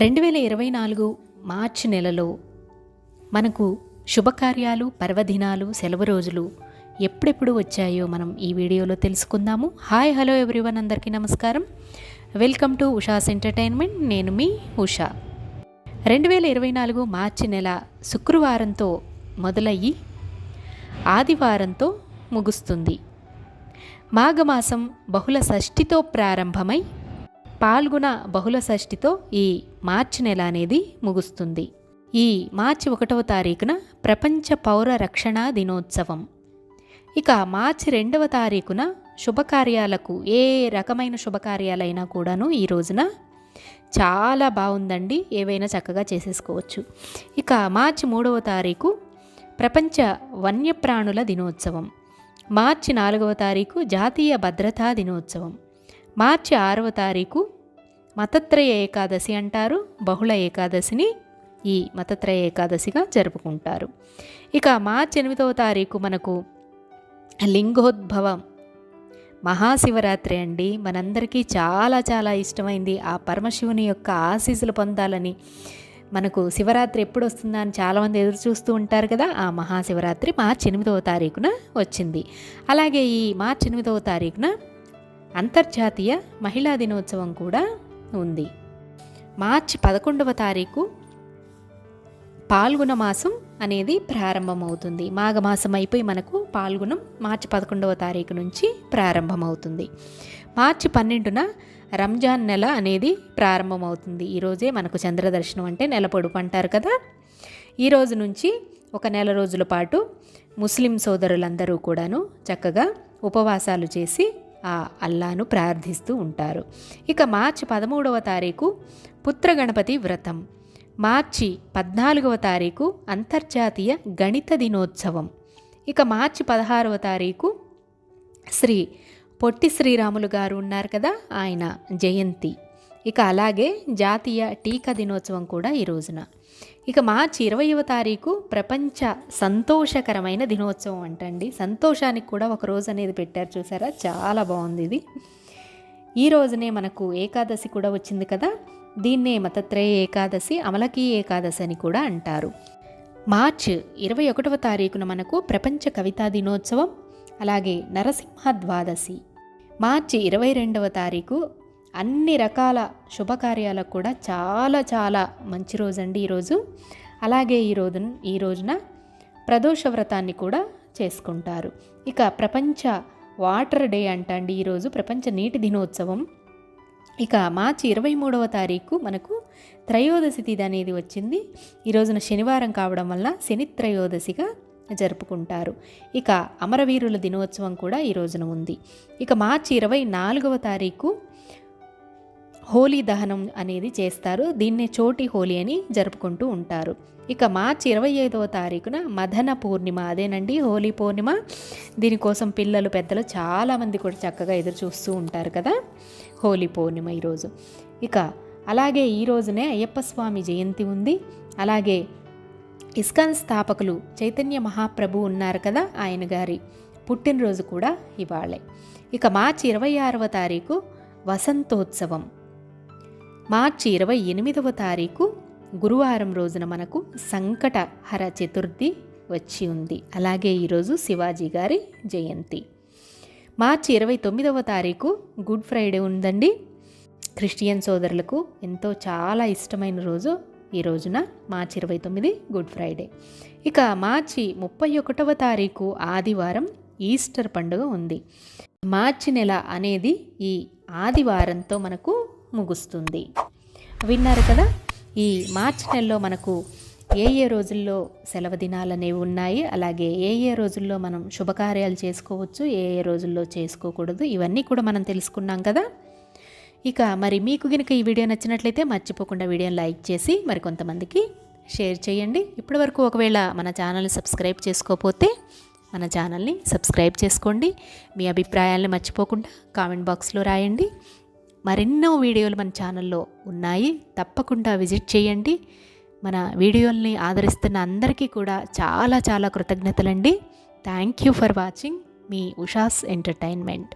రెండు వేల ఇరవై నాలుగు మార్చి నెలలో మనకు శుభకార్యాలు పర్వదినాలు సెలవు రోజులు ఎప్పుడెప్పుడు వచ్చాయో మనం ఈ వీడియోలో తెలుసుకుందాము. హాయ్ హలో ఎవ్రీవన్ అందరికీ నమస్కారం. Welcome to Usha's entertainment. నేను మీ ఉషా. రెండు వేల ఇరవై నాలుగు మార్చి నెల శుక్రవారంతో మొదలయ్యి ఆదివారంతో ముగుస్తుంది. మాఘమాసం బహుళ షష్ఠితో ప్రారంభమై పాల్గొన బహుళ షష్ఠితో ఈ మార్చి నెల అనేది ముగుస్తుంది. ఈ మార్చి ఒకటవ తారీఖున ప్రపంచ పౌర రక్షణ దినోత్సవం. ఇక మార్చి రెండవ తారీఖున శుభకార్యాలకు ఏ రకమైన శుభకార్యాలైనా కూడాను ఈ రోజున చాలా బాగుందండి. ఏవైనా చక్కగా చేసేసుకోవచ్చు. ఇక మార్చి మూడవ తారీఖు ప్రపంచ వన్యప్రాణుల దినోత్సవం. మార్చి నాలుగవ తారీఖు జాతీయ భద్రతా దినోత్సవం. మార్చి ఆరవ తారీఖు మతత్రయ ఏకాదశి అంటారు. బహుళ ఏకాదశిని ఈ మతత్రయ ఏకాదశిగా జరుపుకుంటారు. ఇక మార్చి ఎనిమిదవ తారీఖు మనకు లింగోద్భవం. మహాశివరాత్రి అండి. మనందరికీ చాలా చాలా ఇష్టమైంది. ఆ పరమశివుని యొక్క ఆశీస్సులు పొందాలని మనకు శివరాత్రి ఎప్పుడు వస్తుందా అని చాలామంది ఎదురు చూస్తూ ఉంటారు కదా. ఆ మహాశివరాత్రి మార్చి ఎనిమిదవ తారీఖున వచ్చింది. అలాగే ఈ మార్చి ఎనిమిదవ తారీఖున అంతర్జాతీయ మహిళా దినోత్సవం కూడా ఉంది. మార్చి పదకొండవ తారీఖు పాల్గొన మాసం అనేది ప్రారంభమవుతుంది. మాఘమాసం అయిపోయి మనకు పాల్గొనం మార్చి పదకొండవ తారీఖు నుంచి ప్రారంభమవుతుంది. మార్చి పన్నెండున రంజాన్ నెల అనేది ప్రారంభమవుతుంది. ఈరోజే మనకు చంద్రదర్శనం అంటే నెల పొడుపు అంటారు కదా. ఈరోజు నుంచి ఒక నెల రోజుల పాటు ముస్లిం సోదరులందరూ కూడాను చక్కగా ఉపవాసాలు చేసి ఆ అల్లాను ప్రార్థిస్తూ ఉంటారు. ఇక మార్చి పదమూడవ తారీఖు పుత్రగణపతి వ్రతం. మార్చి పద్నాలుగవ తారీఖు అంతర్జాతీయ గణిత దినోత్సవం. ఇక మార్చి పదహారవ తారీఖు శ్రీ పొట్టి శ్రీరాములు గారు ఉన్నారు కదా ఆయన జయంతి. ఇక అలాగే జాతీయ టీకా దినోత్సవం కూడా ఈ రోజున. ఇక మార్చి ఇరవైవ తారీఖు ప్రపంచ సంతోషకరమైన దినోత్సవం అంటండి. సంతోషానికి కూడా ఒక రోజు అనేది పెట్టారు చూసారా? చాలా బాగుంది ఇది. ఈ రోజునే మనకు ఏకాదశి కూడా వచ్చింది కదా? దీన్నే మతత్రయ ఏకాదశి అమలకీ ఏకాదశి అని కూడా అంటారు. మార్చ్ ఇరవై ఒకటవ తారీఖున మనకు ప్రపంచ కవితా దినోత్సవం అలాగే నరసింహ ద్వాదశి మార్చి ఇరవై రెండవ తారీఖు అన్ని రకాల శుభకార్యాలకు కూడా చాలా చాలా మంచి రోజండి ఈరోజు అలాగే ఈ రోజు ఈ రోజున ప్రదోష వ్రతాన్ని కూడా చేసుకుంటారు. ఇక ప్రపంచ వాటర్ డే అంటండి ఈరోజు ప్రపంచ నీటి దినోత్సవం. ఇక మార్చి ఇరవై మూడవ తారీఖు మనకు త్రయోదశి తిథి అనేది వచ్చింది. ఈ రోజున శనివారం కావడం వల్ల శని త్రయోదశిగా జరుపుకుంటారు. ఇక అమరవీరుల దినోత్సవం కూడా ఈ రోజున ఉంది. ఇక మార్చి ఇరవై నాలుగవ తారీఖు హోలీ దహనం అనేది చేస్తారు. దీన్నే చోటి హోలీ అని జరుపుకుంటూ ఉంటారు. ఇక మార్చి ఇరవై ఐదవ తారీఖున మదన పూర్ణిమ. అదేనండి హోలీ పూర్ణిమ. దీనికోసం పిల్లలు పెద్దలు చాలామంది కూడా చక్కగా ఎదురు చూస్తూ ఉంటారు కదా. హోలీ పూర్ణిమ ఈరోజు. ఇక అలాగే ఈ రోజునే అయ్యప్ప స్వామి జయంతి ఉంది. అలాగే ఇస్కాన్ స్థాపకులు చైతన్య మహాప్రభు ఉన్నారు కదా ఆయన గారి పుట్టినరోజు కూడా ఇవాళే. ఇక మార్చి ఇరవై ఆరవ తారీఖు వసంతోత్సవం. మార్చి ఇరవై ఎనిమిదవ తారీఖు గురువారం రోజున మనకు సంకటహర చతుర్థి వచ్చి ఉంది. అలాగే ఈరోజు శివాజీ గారి జయంతి. మార్చి ఇరవై తొమ్మిదవ తారీఖు గుడ్ ఫ్రైడే ఉందండి. క్రిస్టియన్ సోదరులకు ఎంతో చాలా ఇష్టమైన రోజు ఈ రోజున మార్చి ఇరవై తొమ్మిది గుడ్ ఫ్రైడే. ఇక మార్చి ముప్పై ఒకటవ తారీఖు ఆదివారం ఈస్టర్ పండుగ ఉంది. మార్చి నెల అనేది ఈ ఆదివారంతో మనకు ముగుస్తుంది. విన్నారు కదా ఈ మార్చి నెలలో మనకు ఏ ఏ రోజుల్లో సెలవు దినాలు అనేవి ఉన్నాయి అలాగే ఏ ఏ రోజుల్లో మనం శుభకార్యాలు చేసుకోవచ్చు ఏ ఏ రోజుల్లో చేసుకోకూడదు ఇవన్నీ కూడా మనం తెలుసుకున్నాం కదా. ఇక మరి మీకు కనుక ఈ వీడియో నచ్చినట్లయితే మర్చిపోకుండా వీడియోని లైక్ చేసి మరి కొంతమందికి షేర్ చేయండి. ఇప్పటివరకు ఒకవేళ మన ఛానల్ని సబ్స్క్రైబ్ చేసుకోకపోతే మన ఛానల్ని సబ్స్క్రైబ్ చేసుకోండి. మీ అభిప్రాయాలను మర్చిపోకుండా కామెంట్ బాక్స్లో రాయండి. మరెన్నో వీడియోలు మన ఛానల్లో ఉన్నాయి. తప్పకుండా విజిట్ చేయండి. మన వీడియోల్ని ఆదరిస్తున్న అందరికీ కూడా చాలా చాలా కృతజ్ఞతలండి. థ్యాంక్ యూ ఫర్ వాచింగ్ మీ ఉషాస్ ఎంటర్టైన్మెంట్